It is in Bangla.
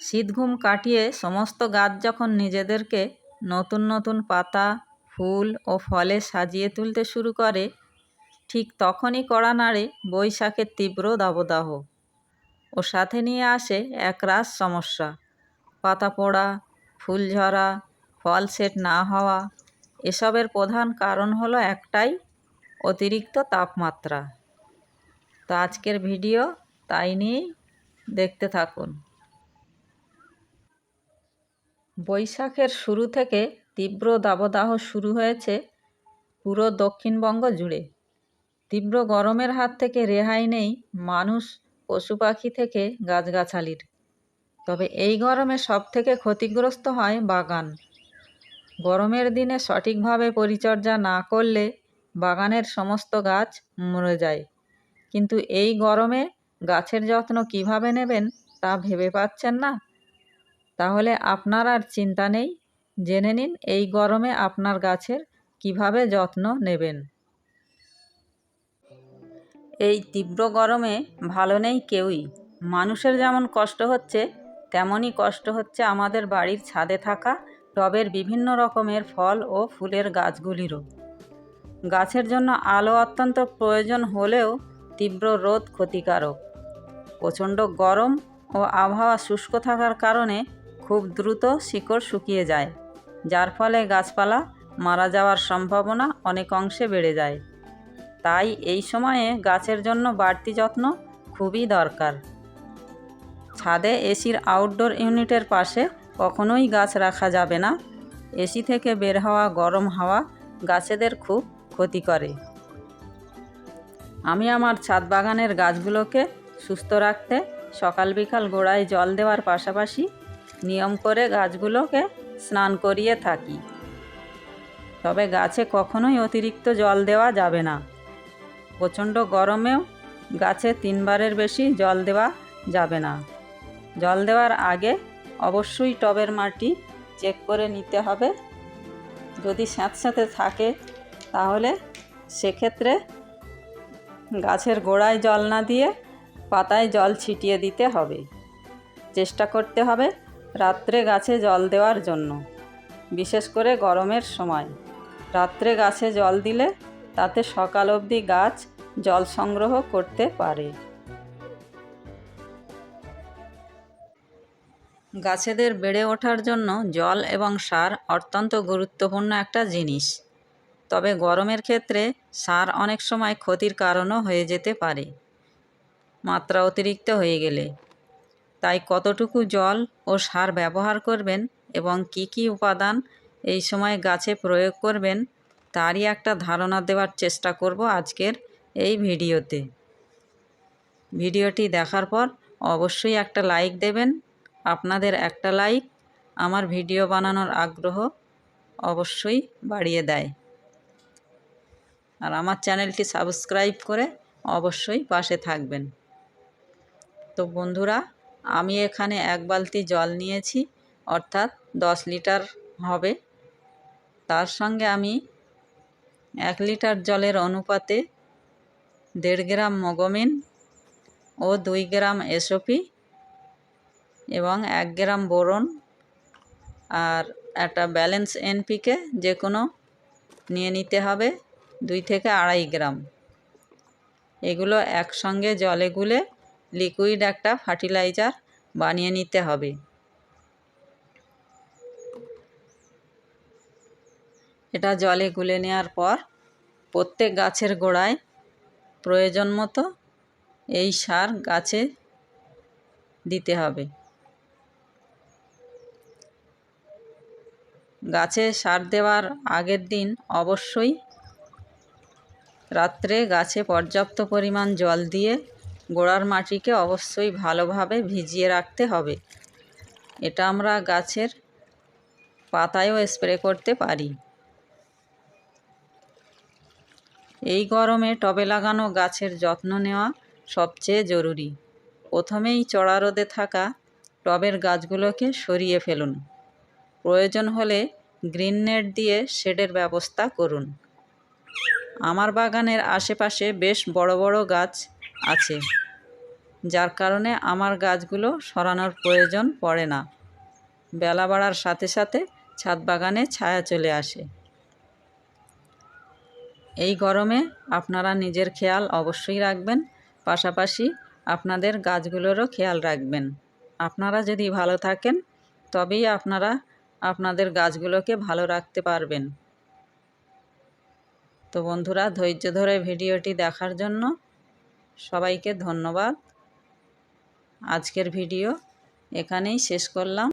শীত ঘুম কাটিয়ে সমস্ত গাছ যখন নিজেদেরকে নতুন নতুন পাতা, ফুল ও ফলে সাজিয়ে তুলতে শুরু করে, ঠিক তখনই কড়া নাড়ে বৈশাখের তীব্র দাবদাহ। ও সাথে নিয়ে আসে একরাশ সমস্যা। পাতা পোড়া, ফুল ঝরা, ফল সেট না হওয়া, এসবের প্রধান কারণ হলো একটাই, অতিরিক্ত তাপমাত্রা। তো আজকের ভিডিও তাই নিয়েই দেখতে থাকুন। বৈশাখের শুরু থেকে তীব্র দাবদাহ শুরু হয়েছে পুরো দক্ষিণবঙ্গ জুড়ে। তীব্র গরমের হাত থেকে রেহাই নেই মানুষ, পশু পাখি থেকে গাছগাছালির। তবে এই গরমে সব থেকে ক্ষতিগ্রস্ত হয় বাগান। গরমের দিনে সঠিকভাবে পরিচর্যা না করলে বাগানের সমস্ত গাছ মরে যায়। কিন্তু এই গরমে গাছের যত্ন কীভাবে নেবেন তা ভেবে পাচ্ছেন না তাহলে আপনার আর চিন্তা নেই। জেনে নিন এই গরমে আপনার গাছের কীভাবে যত্ন নেবেন। এই তীব্র গরমে ভালো নেই কেউই। মানুষের যেমন কষ্ট হচ্ছে, তেমনই কষ্ট হচ্ছে আমাদের বাড়ির ছাদে থাকা টবের বিভিন্ন রকমের ফল ও ফুলের গাছগুলিরও। গাছের জন্য আলো অত্যন্ত প্রয়োজন হলেও তীব্র রোদ ক্ষতিকারক। প্রচণ্ড গরম ও আবহাওয়া শুষ্ক থাকার কারণে খুব দ্রুত শিকড় শুকিয়ে যায়, যার ফলে গাছপালা মারা যাওয়ার সম্ভাবনা অনেক অংশে বেড়ে যায়। তাই এই সময়ে গাছের জন্য বাড়তি যত্ন খুবই দরকার। ছাদে এসির আউটডোর ইউনিটের পাশে কখনোই গাছ রাখা যাবে না। এসি থেকে বের হওয়া গরম হাওয়া গাছেদের খুব ক্ষতি করে। আমি আমার ছাদ বাগানের গাছগুলোকে সুস্থ রাখতে সকাল বিকাল গোড়ায় জল দেওয়ার পাশাপাশি নিয়ম করে গাছগুলোকে স্নান করিয়ে থাকি। তবে গাছে কখনোই অতিরিক্ত জল দেওয়া যাবে না। প্রচণ্ড গরমেও গাছে তিনবারের বেশি জল দেওয়া যাবে না। জল দেওয়ার আগে অবশ্যই টবের মাটি চেক করে নিতে হবে। যদি স্যাঁতস্যাঁতে থাকে, তাহলে সেক্ষেত্রে গাছের গোড়ায় জল না দিয়ে পাতায় জল ছিটিয়ে দিতে হবে। চেষ্টা করতে হবে রাত্রে গাছে জল দেওয়ার জন্য, বিশেষ করে গরমের সময়। রাত্রে গাছে জল দিলে তাতে সকাল অবধি গাছ জল সংগ্রহ করতে পারে। গাছেদের বেড়ে ওঠার জন্য জল এবং সার অত্যন্ত গুরুত্বপূর্ণ একটা জিনিস। তবে গরমের ক্ষেত্রে সার অনেক সময় ক্ষতির কারণও হয়ে যেতে পারে। মাত্রা অতিরিক্ত হয়ে গেলে তাই কতটুকু জল ও সার ব্যবহার করবেন এবং কি কি উপাদান এই সময় গাছে প্রয়োগ করবেন, তারই একটা ধারণা দেওয়ার চেষ্টা করব আজকের এই ভিডিওতে। ভিডিওটি দেখার পর অবশ্যই একটা লাইক দেবেন, আপনাদের একটা লাইক আমার ভিডিও বানানোর আগ্রহ অবশ্যই বাড়িয়ে দেয়। আর আমার চ্যানেলটি সাবস্ক্রাইব করে অবশ্যই পাশে থাকবেন। তো বন্ধুরা আমি এখানে এক বালতি জল নিয়েছি, অর্থাৎ দশ লিটার হবে। তার সঙ্গে আমি এক লিটার জলের অনুপাতে দেড় গ্রাম মগমিন ও দুই গ্রাম এসওপি এবং এক গ্রাম বোরন আর একটা ব্যালেন্স এনপিকে যে কোনো নিয়ে নিতে হবে দুই থেকে আড়াই গ্রাম। এগুলো একসঙ্গে জলে গুলে লিকুইড একটা ফার্টিলাইজার বানিয়ে নিতে হবে। এটা জলে গুলে নেওয়ার পর প্রত্যেক গাছের গোড়ায় প্রয়োজন মতো এই সার গাছে দিতে হবে। গাছে সার দেওয়ার আগের দিন অবশ্যই রাত্রে গাছে পর্যাপ্ত পরিমাণ জল দিয়ে গোড়ার মাটিকে অবশ্যই ভালোভাবে ভিজিয়ে রাখতে হবে। এটা আমরা গাছের পাতায়ও স্প্রে করতে পারি। এই গরমে টবে লাগানো গাছের যত্ন নেওয়া সবচেয়ে জরুরি। প্রথমেই চড়া রোদে থাকা টবের গাছগুলোকে সরিয়ে ফেলুন। প্রয়োজন হলে গ্রিন নেট দিয়ে শেডের ব্যবস্থা করুন। আমার বাগানের আশেপাশে বেশ বড় বড় গাছ আছে, যার কারণে আমার গাছগুলো সরানোর প্রয়োজন পড়ে না। বেলা বাড়ার সাথে সাথে ছাদ বাগানে ছায়া চলে আসে। এই গরমে আপনারা নিজের খেয়াল অবশ্যই রাখবেন, পাশাপাশি আপনাদের গাছগুলোরও খেয়াল রাখবেন। আপনারা যদি ভালো থাকেন, তবেই আপনারা আপনাদের গাছগুলোকে ভালো রাখতে পারবেন। তো বন্ধুরা, ধৈর্য ধরে ভিডিওটি দেখার জন্য সবাইকে ধন্যবাদ। আজকের ভিডিও এখানেই শেষ করলাম।